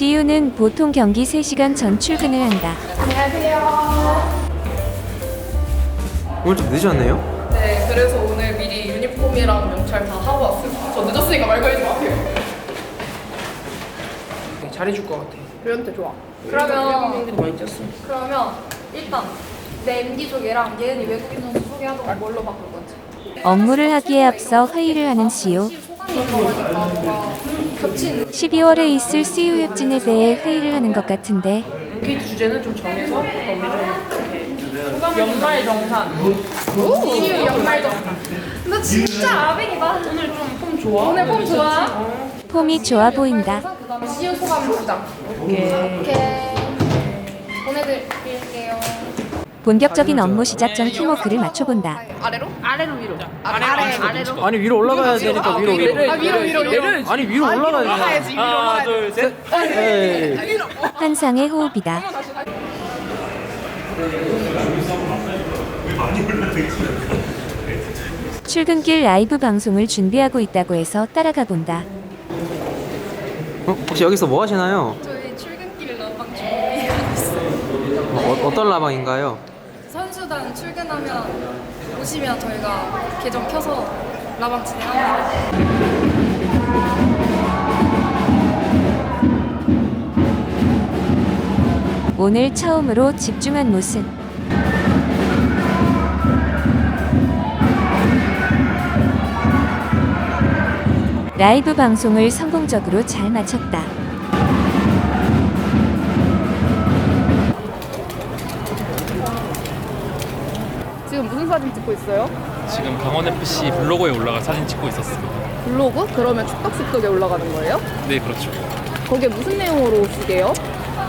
지유는 보통 경기 3시간 전 출근을 한다. 오늘 좀 늦었네요? 네, 그래서 오늘 미리 유니폼이랑 명찰 다 하고 왔어요. 저 늦었으니까 말 걸지 마세요. 잘해줄 것 같아. 우리한테 좋아. 그러면 많이 뛰었어. 그러면 일단 내 MD 소개랑 예은이 외국인 선수 소개하던 거 뭘로 바꿀 건지. 업무를 하기에 앞서 회의를 하는 지유. 소감이 있어가니까 뭔가 겹친 12월에 있을 CU 협진에 대해 회의를 하는 것 같은데 퀴즈 주제는 좀 정해서 우리 좀 이렇게 연말 정산. 이유 연말 정산. 너 진짜 아뱅이다. 오늘 좀 폼 좋아. 오늘 폼 좋아. 폼이 좋아 보인다. CEO 소감 부장. 오케이. 이렇게 보내드릴게요. 본격적인 업무 시작 전 키워크를 맞춰본다. 아래로? 아래로 위로. 아래 아래 아래로. 아니 위로 올라가야 되니까 위로 위로 아 위로 위로 위로. 아니 위로 올라가야 올라가야지 위로 올라가야지. 돼 환상의 호흡이다. 출근길 라이브 방송을 준비하고 있다고 해서 따라가 본다. 어, 혹시 여기서 뭐 하시나요? 저희 출근길 라방 준비하고 있어요. 어, 어떤 라방인가요? 선수단 출근하면 오시면 저희가 계정 켜서 라방 진행합니다. 오늘 처음으로 집중한 모습. 라이브 방송을 성공적으로 잘 마쳤다. 사진 찍고 있어요? 지금 강원FC 블로그에 올라갈 사진 찍고 있었습니다. 블로그? 그러면 축덕숙덕에 올라가는 거예요? 네, 그렇죠. 거기에 무슨 내용으로 쓰게요?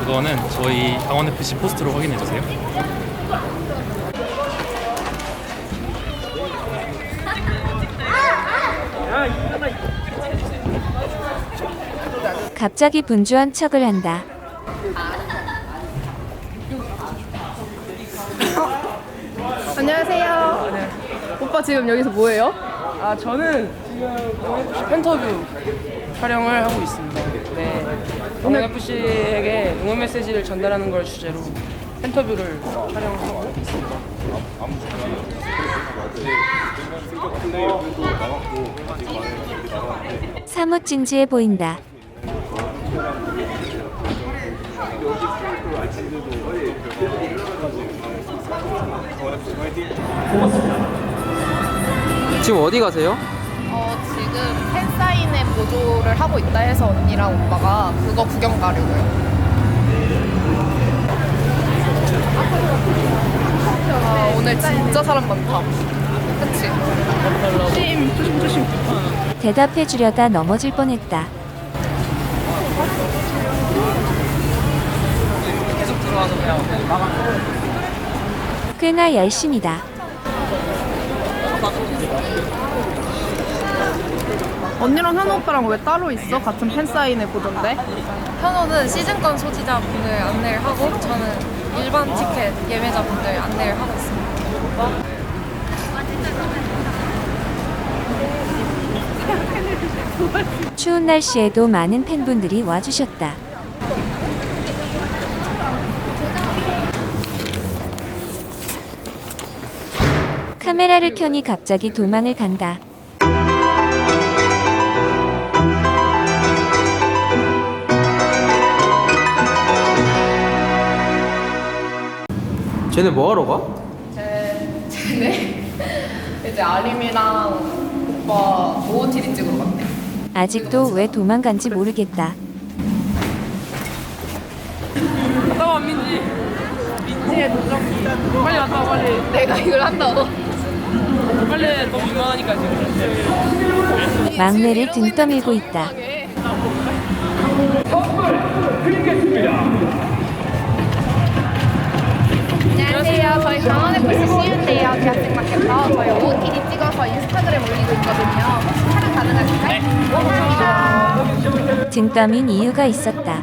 그거는 저희 강원FC 포스트로 확인해 주세요. 갑자기 분주한 척을 한다. 안녕하세요. 오빠 지금 여기서 뭐해요? 아 저는 지금 팬터뷰 촬영을 하고 있습니다. 네. 오늘 FC에게 응원 메시지를 전달하는 걸 주제로 팬터뷰를 촬영하고 있습니다. 사뭇 진지해 보인다. 지금 어디 가세요? 어, 지금 팬사인회 보조를 하고 있다 해서 언니랑 오빠가 그거 구경 가려고요. 아, 오늘 진짜 사람 많다. 그치? 조심 조심 조심. 대답해 주려다 넘어질 뻔했다. 계속 들어와서 그냥 마감. 꽤나 열심이다. 언니랑 현우 오빠랑 왜 따로 있어? 같은 팬사인회 보던데? 현호는 시즌권 소지자분들 안내를 하고 저는 일반 티켓 예매자분들 안내를 하고 있습니다. 추운 날씨에도 많은 팬분들이 와주셨다. 카메라를 켜니 갑자기 도망을 간다. 쟤네 뭐 하러 가? 제, 쟤네 이제 아림이랑 오빠 OOTD 찍으러 갔대. 아직도 왜 도망간지 모르겠다. 갔다 와 민지. 민지의 도전. 빨리 와 빨리. 내가 이걸 한다고? 빨리 너무 유명하니까 지금. 막내를 등 떠밀고 있다. 안녕하세요. 저희 강원FC CU인데요. 계약직 맡겨서 저희 OOTD 찍어서 인스타그램 올리고 있거든요. 촬영 가능하실까요? 감사합니다. 등 떠민 이유가 있었다.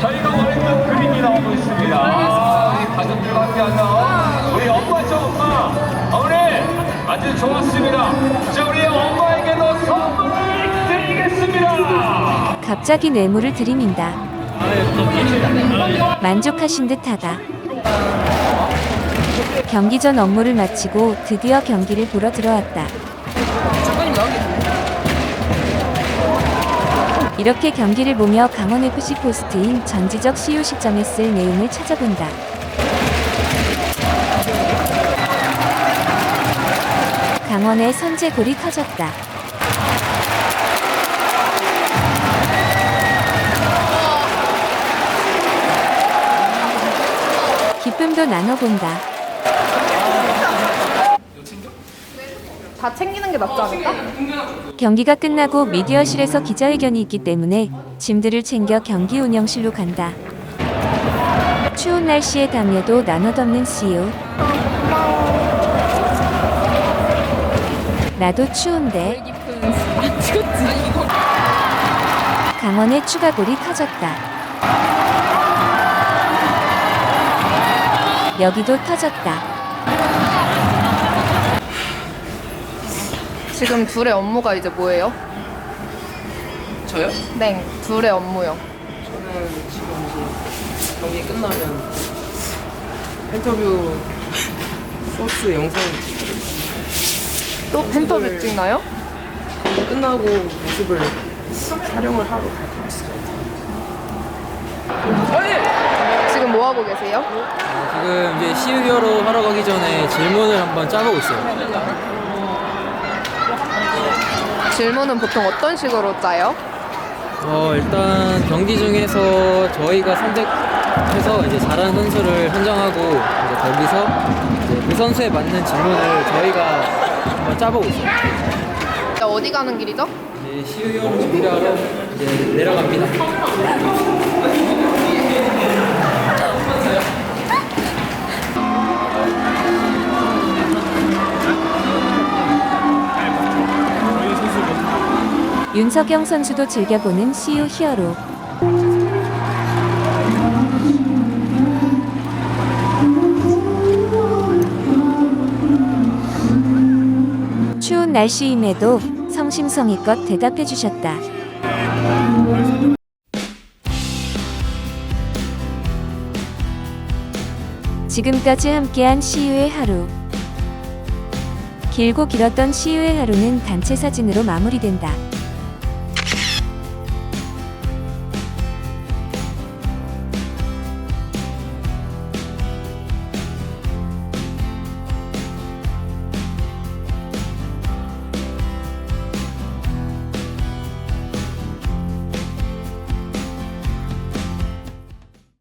저희가 원했던 그림이 나오고 있습니다. 아, 우리 가족들과 함께하는 우리 엄마 죠 엄마 아주 좋았습니다. 자 우리 엄마에게도 선물을 드리겠습니다. 갑자기 뇌물을 들이민다. 만족하신 듯하다. 경기 전 업무를 마치고 드디어 경기를 보러 들어왔다. 이렇게 경기를 보며 강원FC 포스트인 전지적 CU 시점에 쓸 내용을 찾아본다. 강원의 선제골이 터졌다. 기쁨도 나눠본다. 다 챙기는 게 낫지 않을까? 경기가 끝나고 미디어실에서 기자회견이 있기 때문에 짐들을 챙겨 경기 운영실로 간다. 추운 날씨에 담요도 나눠 덮는 CU. 나도 추운데. 강원의 추가골이 터졌다. 여기도 터졌다. 지금 둘의 업무가 이제 뭐예요? 저요? 네, 둘의 업무요. 저는 지금 이제 경기 끝나면 펜터뷰 소스 영상을 찍고 또 펜터뷰 찍나요? 경기 끝나고 모습을 촬영을 하러 갈 것 같습니다. 지금 뭐 하고 계세요? 지금 이제 히어로 하러 가기 전에 질문을 한번 짜보고 있어요. 질문은 보통 어떤 식으로 짜요? 어, 일단 경기 중에서 저희가 선택해서 이제 잘하는 선수를 선정하고 이제 거기서 이제 그 선수에 맞는 질문을 저희가 한번 짜보고 있어요. 어디 가는 길이죠? 이제 CU 히어로 준비하러 이제 내려갑니다. 윤석영 선수도 즐겨보는 CU 히어로. 추운 날씨임에도 성심성의껏 대답해 주셨다. 지금까지 함께한 CU의 하루. 길고 길었던 CU의 하루는 단체 사진으로 마무리된다.